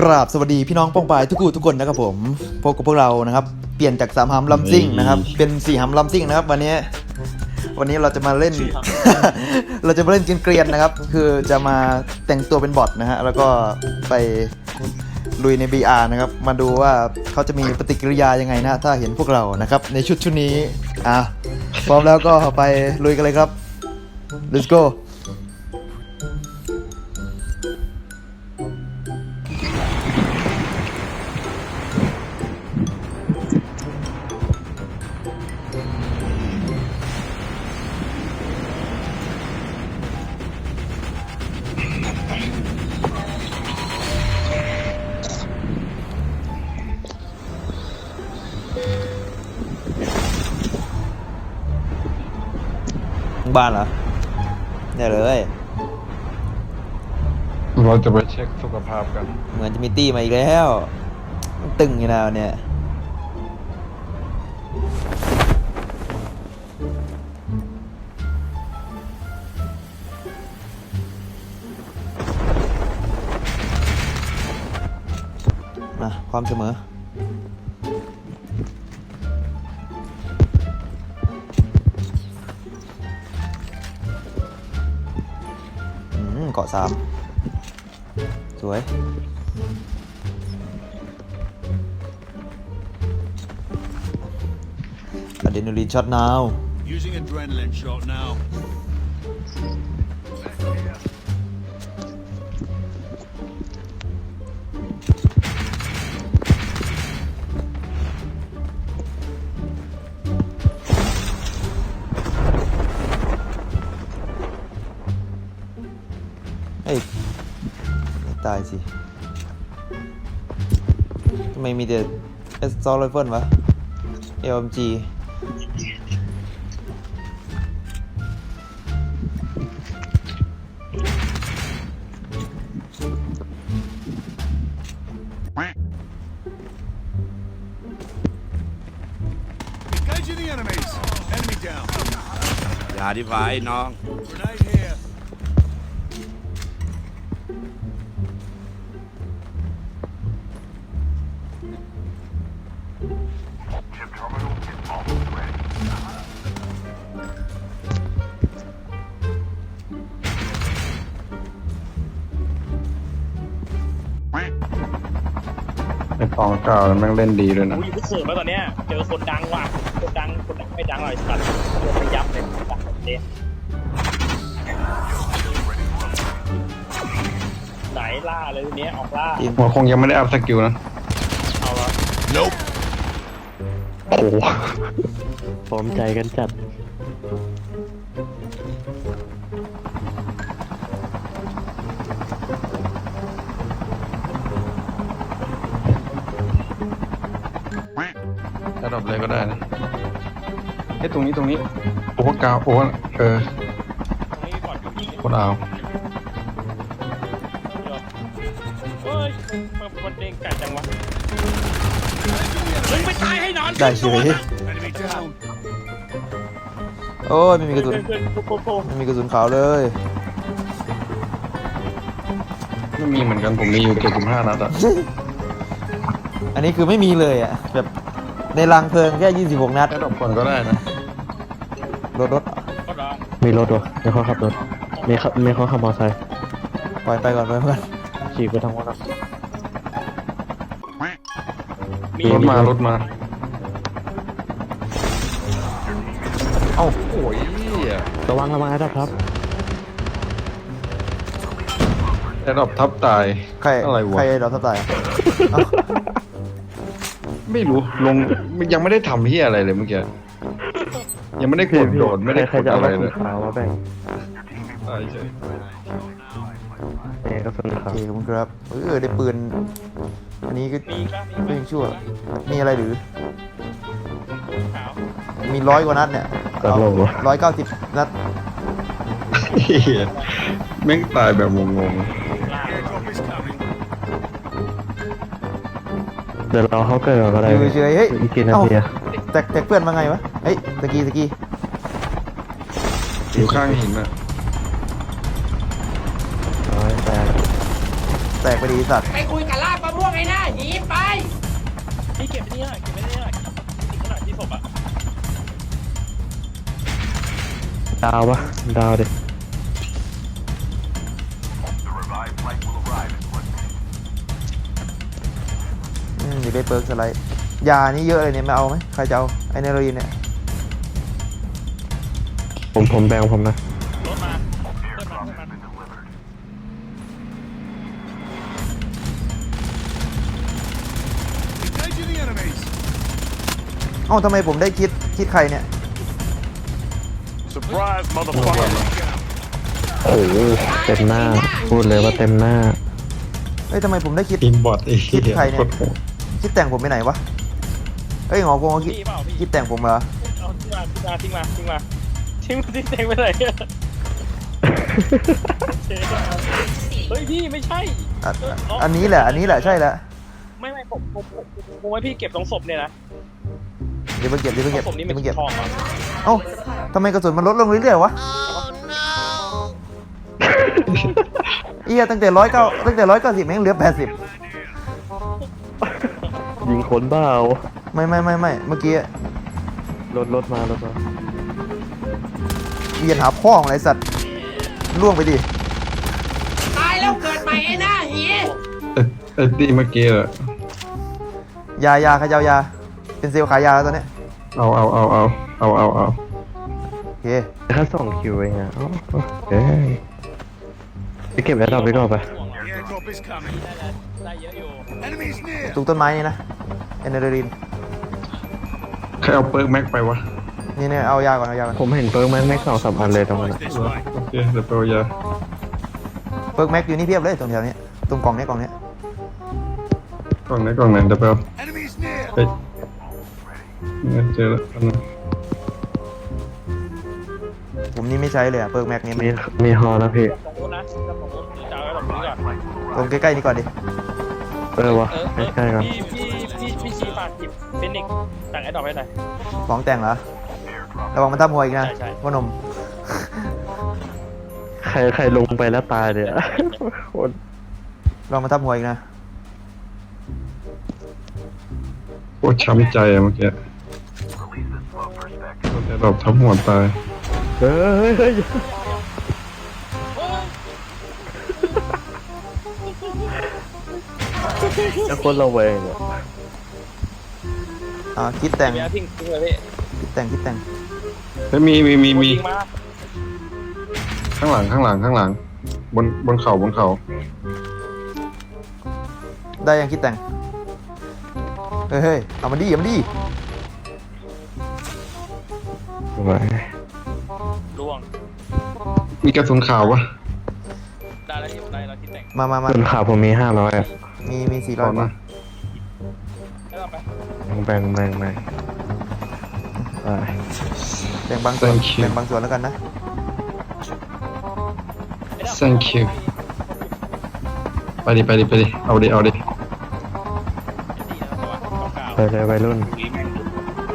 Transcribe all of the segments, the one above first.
กราบสวัสดีพี่น้องป้องปายทุกคู่ทุกคนนะครับผมพบกับพวกเรานะครับ เปลี่ยนจากสามฮัมลัมซิ่งนะครับ เป็นสี่ฮัมลัมซิ่งนะครับ วันนี้ วันนี้เราจะมาเล่น เราจะมาเล่นเกรียนๆนะครับ คือจะมาแต่งตัวเป็นบอทนะฮะแล้วก็ไปลุยใน BR นะครับ มาดูว่าเขาจะมีปฏิกิริยายังไงนะ ถ้าเห็นพวกเรานะครับ ในชุดชุดนี้อะพร้อมแล้วก็ไปลุยกันเลยครับ let's go บ้านเหรอเนี่ยเลย เราจะไปเช็คสุขภาพกัน เหมือนจะมีตี้มาอีกแล้ว มันตึงอยู่แล้วเนี่ย มา ความเสมอะสามสวย อะดรีนาลีนช็อตนาว Using adrenaline shot now. ตายสิทำไมมีแต่เอสซอลไรเฟิลวะ LMG 'Engaging the enemies. Enemy down. อย่าดีไว้น้อง เก่าแม่งเล่นดีด้วยนะกูอยู่เสิร์ฟแล้วตอนเนี้ยเจอคนดังว่ะคนดังคนดังไม่ดังหน่อยสัตว์โดนไปยับเลยดังเด็ไหนล่าเลยทีเนี้ยออกล่าทีมมันคงยังไม่ได้อัพสกิลนะเอาละ Nope. โอ้โหพร้อมใจกันจัด ดับเลยก็ได้นะไอ้ยตรงนี้ตรงนี้โอ้โหกาวโอ้โหเออตรงนี้ก่อนอยู่นี่โคตรเอาเฮ้ยมันมันเด้งกัดจังวะมึงไปตายให้นอนได้เฉย Enemy down. โอ้ยไม่มีกระสุนเพื่อนๆโป๊ะไม่มีกระสุนขาวเลย ไม่มีเหมือนกันผมมีอยู่เจ็ดสิบห้านัดอะอันนี้คือไม่มีเลยอะแบบ ในรังเพลิงแค่ 26 นัด แค่ดอกก่อนก็ได้นะรถรถๆก็ดังมีรถวะมีคนขับรถมีขับมีคนขับมอเตอร์ไซค์ปล่อยไปก่อนไปเพื่อนขี่ไปทางวัดอะมีรถมารถมา เอ้าโอ้ยเหี้ยระวังระวังนะครับไอ้ดอกทับตาย ใครอะไรวะ ใครดอกทับตายเอ้า ไม่รู้ลงยังไม่ได้ทำเฮียอะไรเลยเมื่อกี้ยังไม่ได้กดโดดไม่ได้ใครกดจะเอาอะไรกระเลสุยนขาวมาแบ่งตายเฉยเนี่ยกระสุนโอขาวเคขอบคุณครับเออได้ปืน อันนี้ก็มีป่ะก็ยังชั่ว มีอะไรหรือ ขาวมีร้อยกว่านัดเนี่ยกระโหลกวะร้อยเก้าสิบนัดเฮียแม่งตายแบบงงล่ เดี๋ยวเราเข้าเกิดก่อนก็ได้อยู่เฉยๆเฮ้ยอีกกี่นาเอ้าทีอะแตกแตกเพื่อนมาไงวะเฮ้ยตะกี้ตะกี้ๆอยู่ข้างหินอะร้อยแปดแตแตกไปดีสัตว์ไปคุยกับลาบมะม่วงไอ้หน้าหนีไปพี่เก็บไว้นี่หน่อยเก็บไว้นี่หน่อยขนาดที่ศพอะดาวปะดาวดิ อืมอยู่ได้เปิร์กสไลด์ยานี่เยอะเลยเนี่ยไม่เอาไหมใครจะเอาไอเนโรอีนเนี่ยผมผมแบ่งผมนะรถมาเพื่อนมาเพื่อนมา Engaging the enemies. เอ้าทำไมผมได้คิดคิดใครเนี่ย Surprise, motherfucker. โอ้โหเต็มหน้า พูดเลยว่าเต็มหน้า เอ้ยทำไมผมได้คิดทีมบอทไอ้เหี้ยคิดใครเนี่ยโตโหด คิดแต่งผมไปไหนวะเอ้ยหงอกงเอาคิดพี่เปล่าพี่คิดแต่งผมเหรอเอาทิ้งมาทิ้งมาทิ้งมาทิ้งทิ้งทิ้งไปเลยเฮ้ยพี่ไม่ใช่อะอันนี้แหละ อันนี้แหละใช่แล้วไม่ไม่ผมผมผมผมว่าพี่เก็บตรงศพเนี่ยนะเดี๋ยวไปเก็บเดี๋ยวไปเก็บศพนี้เดี๋มัยวนไปเก็บทองอะเอ้าทำไมกระสุนมันลดลงเรื่อยๆวะเอียตั้งแต่ร้อยเก้าตั้งแต่ร้อยเก้าสิบแม่งเหลือแปดสิบ ยิงคนเปล่าไม่ไม่ไม่ไม่เมื่อกี้รถรถมารถมาเวียนหาพ่อของไรสัตว์ล่วงไปดิ ตายแล้วเกิดใหม่ไอ้หน้าหีเอ้ยไอ้ที่เมื่อกี้อะยายาขยาวยา เป็นเซลล์ขายยาแล้วตอนเนี้ยเอาเอาเอาเอาเอาเอาเอาโอเคแค่สองคิวเองอะอ๋อโอเคไปเก็บแอร์ดรอปไปก่อนไป The airdrop is coming. ได้เยอะอยู่ Enemies near. ตรงต้นไม้นี่นะเอเนอร์ดินใครเอาเปิร์กแม็กไปวะ นี่เนี่ยเอายาก่อนเอายาก่อนผมเห็นเปิร์กแม็กแม็กสองสามอันเลยตรงนั้น Watch อะ this way. โอเคเดี๋ยวไปเอายาเปิร์กแม็กอยู่นี่เพียบเลยตรงแถวเนี้ยตรงกล่องเนี้ยกล่องเนี้ยกล่องไหนกล่องไหนเดี๋ยวไปเอา Enemies near. เฮ้ยเนี่ยเจอแล้วอันนั้นผมนี่ไม่ใช้เลยอะเปิร์กแม็กนี่มีมีฮอนะพี่ตรง ตรงใกล้ๆนี่ก่อนดิ เออวะเออเออใกล้ๆกันพี่พี่พี่พี่ชี้ฝากหยิบฟินิกซ์สั่งไอ้ดอกไว้หน่อยของแต่งเหรอ ระวังมันทับหัวอีกนะใช่ใช่ พ่อหนม ใครใครลงไปแล้วตายเลยอะโคตรระวังมันทับหัวอีกนะ โคตรช้ำใจอะเมื่อกี้โดนแอร์ดรอปทับหัวตาย เฮ้ยเฮ้ย แล้วคนระแวงอะอ่าคิดแต่งเดี๋ยวทิ้งทิ้งเลยพี่คิดแต่งคิดแต่งเฮ้ยมีมีมีมีทิ้งมาข้างหลังข้างหลังข้างหลัง บนบนเขาบนเขาได้ยังคิดแต่งเฮ้ยเฮ้ยเอามันดีเอามันดีไว้ล่วงมีกระสุนขาวปะได้แล้วที่ผมได้แล้วที่แต่งมามามาส่วนข่าวผมมีห้าร้อยอะ มีมีสี่ขร้ออยมานะให้เราไปแบ่งแบ่งแบ่งไป แบ่งบางส่วนแบ่งบางส่วนแล้วกันนะ thank you ไปดิไปดิไปดิเอาดิเอาดิไปเลยวัยรุ่น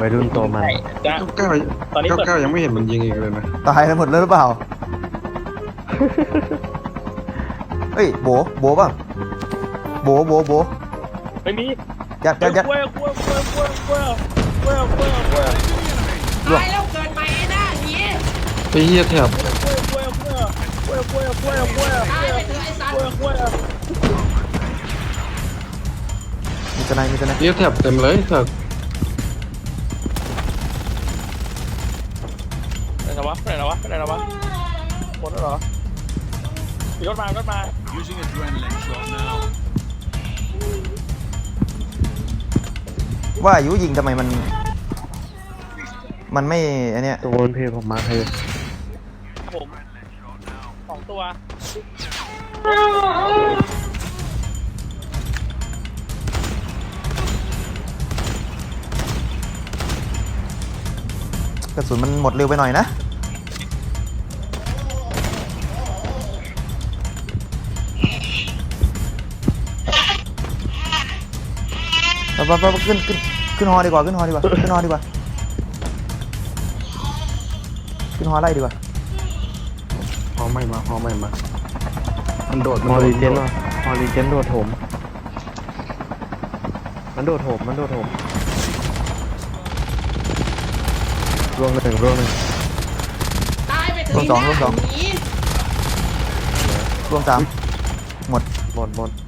วัยรุ่นโตมัน จ้ะเก้าเก้าตอนนี้เก้าเปิด เก้ายังไม่เห็นมันยิงอีกเลยนะตายแล้วหมดแล้วหรือเปล่าเฮ้ยโบโบป่ะ โบโบโบไม่มียัดยัดยัดกล้วยกล้วยกล้วยกล้วยกล้วยกล้วยกล้วยกล้วย Engaging the enemy. ตายแล้วเกิดใหม่ไอ้หน้าหนีไอ้เหี้ยแถบกล้วยกล้วยกล้วยกล้วยกล้วยกล้วยกล้วยตายไปเถอะไอ้สัตว์กล้วยกล้วยมีทนายมีทนายเหี้ยแถบเต็มเลยแถบไหนวะไหนวะไหนวะหมดแล้วเหรอมีรถมามีรถมา Using adrenaline shot now. ว่าอายุยิงทำไมมัน มันไม่อันเนี้ยตัวบนเพจผมมาให้ผมสองตัวกระสุนมันหมดเร็วไปหน่อยนะ ไปไปไปไปขึ้นขึ้นขึ้นฮอดีกว่าขึ้นฮอดีกว่าขึ้นฮอดีกว่าขึ้นฮอไล่ดีกว่าพอไม่มาพอไม่มามันโดดมอริเจนโดวะดพอรีเจนโดดโถมมันโดดโถมมันโดดโถมร่วงหนึ่งร่วงหนึ่ง ตายไปถึร่วงสองร่วงสองหนีร่วงสามหมด หมดหมด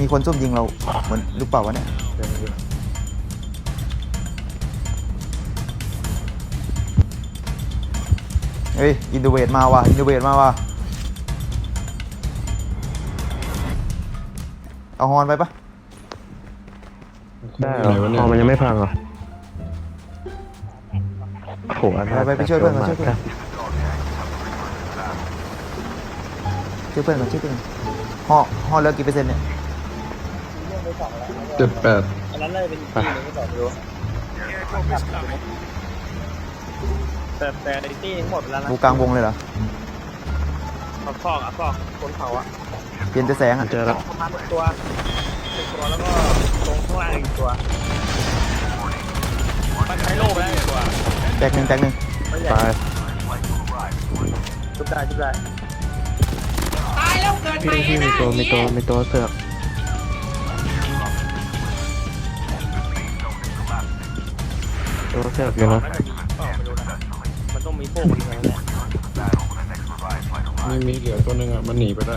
มีคนซุ่มยิงเราเหมือนหรือเปล่าวะเนี่ยเดี๋ยวเดี๋ยวเฮ้ยอินโดเวทมาว่ะอินโดเวทมาว่ะเอาฮอนไปปะได้เหรไหนอวะเนี่พยอมันยังไม่พังเหรอโอ้โหอันนั้นไปไปไปช่วยเพื่อนก่อนช่วยเพื่อนช่วยเพื่อนก่อนช่วยเพื่อนห่อห่อเหลือกี่เปอร์เซ็นต์เนี่ย เจ็ดแปดอันนั้นเลยเป็นอีกที่หนึงก็ต่อไม่รู้ Airdrop is coming. แต่แต่ในที่ทั้งหมดไปแล้วนะบูกลางวงเลยเหรอเขาฟอกอะฟอกคนเขาอะเปลี่ยนแต่แสงอะเจอแล้วประมาณหนึ่งตัวหนึ่งตัวแล้วก็ตรงข้างล่างอีกตัวมันใช้โล่ไปแล้วอีกตัวแตกหนึ่งแตกหนึ่งไม่ใหญ่ตายชุบได้ชุบได้ตายแล้วเกิดใหม่พี่ไอ้พี่หน้ามีตัวมีตัวมีตัวเสือก ตัวเสือกอยู่นะน่าจะมีเปล่าไม่รู้นะมันต้องมีพวกมันอะไรเนี่ยไม่มีเหลือตัวหนึงอะ มันหนีไปได้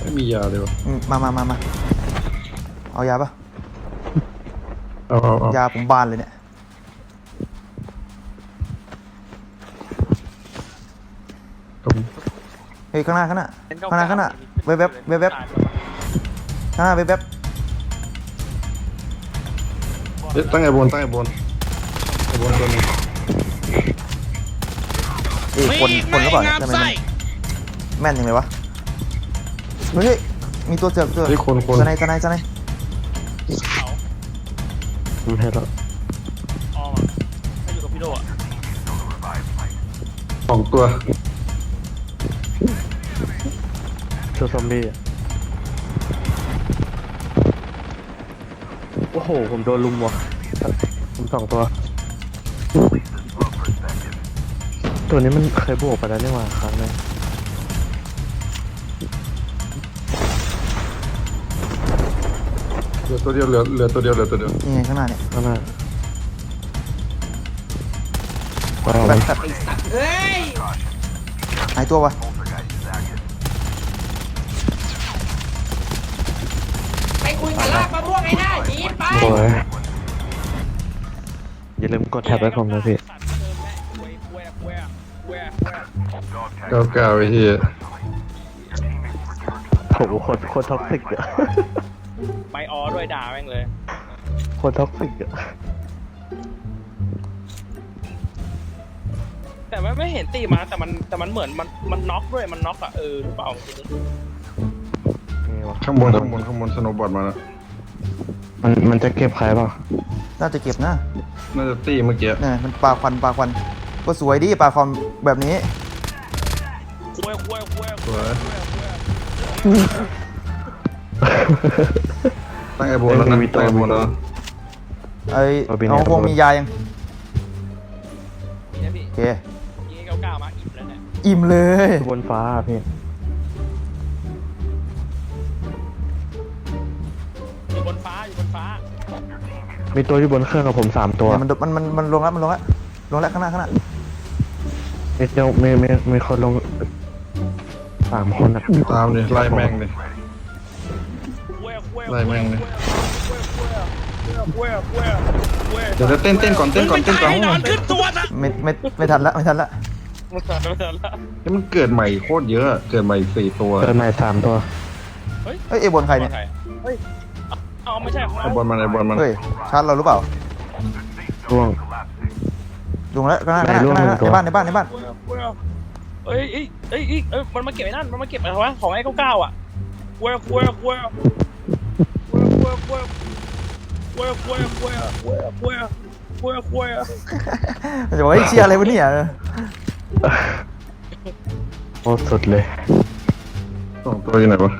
ไม่มียาเลยวะอืมมามามามาเอายาปะเอาเอาเอายาผมบานเลยเนี่ยผมเฮ้ยข้างหน้าข้างหน้าข้างหน้าข้างหน้าเว็บเว็บเว็บเว็บข้างหน้าเว็บเว็บ เอ๊ะตั้งไอ้บนตั้งไอ้บนไอ้บนตัวหนึงเอ้ยคนคนหรือเปล่าเนี่ยทำไมมันแม่นยังไงวะเฮ้ยมีตัวเสือกตัวเฮ้ยคนคนสไนสไนสไนเขาผมเห็นแล้วออมอะถ้าอยู่กับพี่โดอะสองตัวตัวซอมบี้อะ โอ้โห ผมโดนลุมว่ะผมสองตัว ตัวนี้มันเคยบวกไปแล้วนี่หว่าครั้งนึงเหลือตัวเดียวเหลือเหลือตัวเดียวเหลือตัวเดียวนี่ไงข้างหน้าเนี่ยข้างหน้าว้าวแบมันบแบบเฮ้ยหายตัววะ โอ้ยอย่าลืมกดแท็บไว้ผมนะพี่เก้าเก้าไอ้เหี้ยโหโคตรโคตรท็อกซิกอะ ไปออด้วยด่าแม่งเลย โคตรท็อกซิกอะแต่ว่าไม่เห็นตีมาแต่มันแต่มันเหมือนมันมันน็อกด้วยมันน็อกอะเออหรือเปล่า นี่วะข้างบนข้างบนข้างบนสโนว์บอร์ดมาแล้ว มันมันจะเก็บใครเปล่าน่าจะเก็บนะน่าจะตีเมื่อกี้เนี่ยมันปลาควันปลาควันก็สวยดีปลาควันแบบนี้คุยคุยคุยสวยตั้งไอ้บนแล้วนะตั้งไอ้บนแล้วนะไอ้น้องพงมียายังเนี่ยพี่โอเคยิงเก้าเก้ามาอิ่มแล้วเนี่ยอิ่มเลยบนฟ้าอะพี่ มีตัวอยู่บนเครื่องกับผมสามตัว เนี่ยมันมันมันมันลงแล้วมันลงแล้วลงแล้วข้างหน้าข้างหน้ามีเจ้ามีมีมีคนลงสามคนอะตามเลยไล่แม่งเลยคุยคุยไล่แม่งเลยคุยคุยคุยเดี๋ยวเดี๋ยวเต้นเต้นก่อนเต้นก่อนเต้นก่อนนอนขึ้นตัวซะไม่ไม่ไม่ทันละไม่ทันละมันสั่นมันสั่นละนี่มันเกิดใหม่โคตรเยอะ เกิดใหม่สี่ตัว เกิดใหม่สามตัวเฮ้ยไอ้บนใครเนี่ยเฮ้ย เอาไม่ใช่ของไอ้เราบอลมันไอ้บอลมันเฮ้ยชาร์จเราหรือเปล่าร่วง ลงแล้วข้างหน้าข้างหน้าไหนร่วงข้างหหนึ่น้างตัว ในบ้านในบ้านในบ้านเอ้ยเอ้ยเอ้ยเอ้ยมันมาเก็บไอ้นั่นมันมาเก็บอะไรวะของไอ้เก้าเก้าอะคุยคุยคุยคุยคุยคุยคุยคุยคุยคุยคุยคุยคุยมันจะบอกเฮ้ยเชียร์อะไรวะเนี่ยโคตรสุดเลยสองตัวอยู่ไหนวะ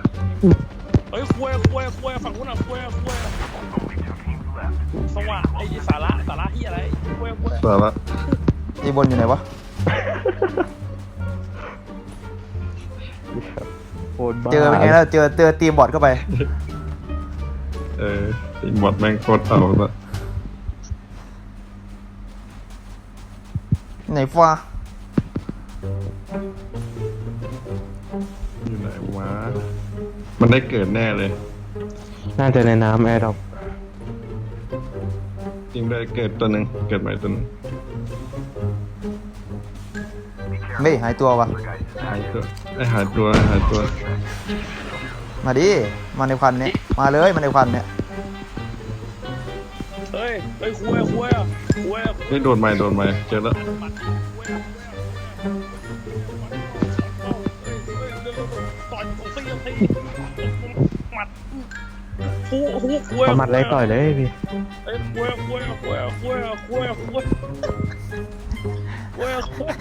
เฮ้ยคุยคุยคุยฝั่งนู้นอะคุยคุยสว่างไอ้สาระสาระที่อะไรคุยคุยสาระเไอ้บนอยู่ไหนวะโคตรบ้าเจอเป็นไงแล้วเจอเจอตีมบอดเข้าไป เออติหมดแม่งโคตรเอาละไหนฟ้า มันได้เกิดแน่เลย น่าจะในน้ำแอร์ดอกจริงได้เกิดตัวหนึ่งเกิดใหม่ตัวหนึ่งไม่หายตัววะหายตัวไอหายตัวหายตัวมาดิมาในควันเนี่ยมาเลยมาในควันเนี่ยเฮ้ยเฮ้ยคุยคุยคุยเฮ้ยโดนใหม่โดนใหม่เจอแล้ว ฟูฟูคุยประมัดไรต่อยเลยพี่เอ้ยคุยคุยคุยคุยคุยคุยคุยคุย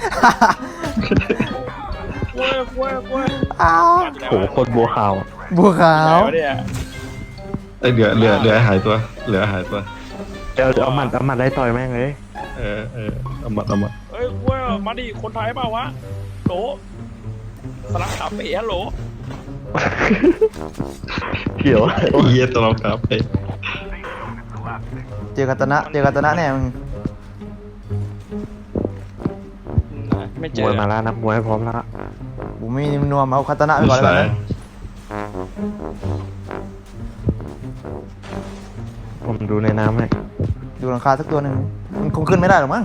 คุยคุยคุยอ้าวโหโคตรบัวขาวอะบัวขาวเนี่ยไอยเหลือเหลือเหลือหายตัว เหลือหายตัวเดี๋ยวเอาหมัดเอาหมัดไรต่อยแม่งเลยเออเออเอามาเอามาเฮ้ยคุยมาดิคนไทยเปล่าวะโหลสลักขาเป๋ฮัลโหล เขียวเยียตัวเราครับไอเจอกัตนะเจอกัตนะแน่มึงไม่เจมอวยมาแล้วนักมวยพร้อมแล้วผมไม่มีนวมเอากัตนะไปก่อนแล้วสากันยนะผมดูในน้ำให้ดูหลังคาสักตัวหนึ่งมันคงขึ้นไม่ได้หรอกมั้ง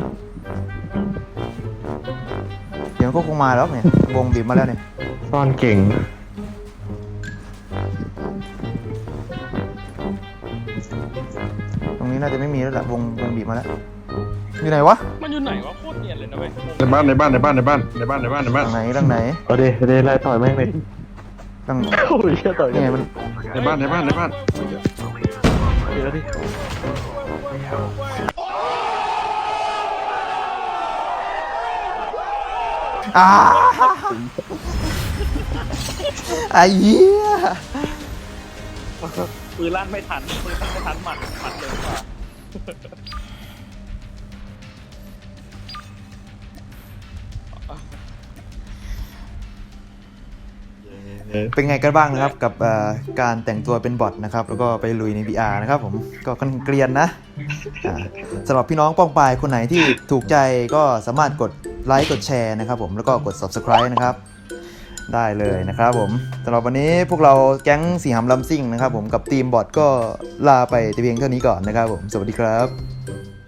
เดี๋ยวมันก็คงมาแล้วเนี่ยวงบีบมาแล้วเนี่ย ซ่อนเก่ง นี้น่าจะไม่มีแล้วแหละวงวงบีบมาแล้วอยู่ไหนวะมันอยู่ไหนวะโคตรเนียนเลยนะเว้ยในบ้านในบ้านในบ้านในบ้านในบ้านในบ้านในบ้านทางไหนทางไหนเอาเดเอาดไล่ต่อยแม่งเลยทางโอ้ยเชี่ยต่อยนี่ไงมันในบ้านในบ้านในบ้านเดี๋ยวดิ อ่าไอ้เหี้ยปืนลั่นไม่ทันปืนลั่นไม่ทันหมัดหมัดเร็วกว่า เป็นไงกันบ้างนะครับกับเอ่อการแต่งตัวเป็นบอทนะครับ แล้วก็ไปลุยใน VR นะครับผมก็ค่อนข้างเกรียนนะอ่าสำหรับพี่น้องป้องปายคนไหนที่ถูกใจก็สามารถกดไลค์กดแชร์นะครับผมแล้วก็กด subscribe นะครับ ได้เลยนะครับผมสำหรับวันนี้พวกเราแก๊งสีหำลำซิ่งนะครับผมกับทีมบอทก็ลาไปแต่เพียงเท่านี้ก่อนนะครับผม สวัสดีครับ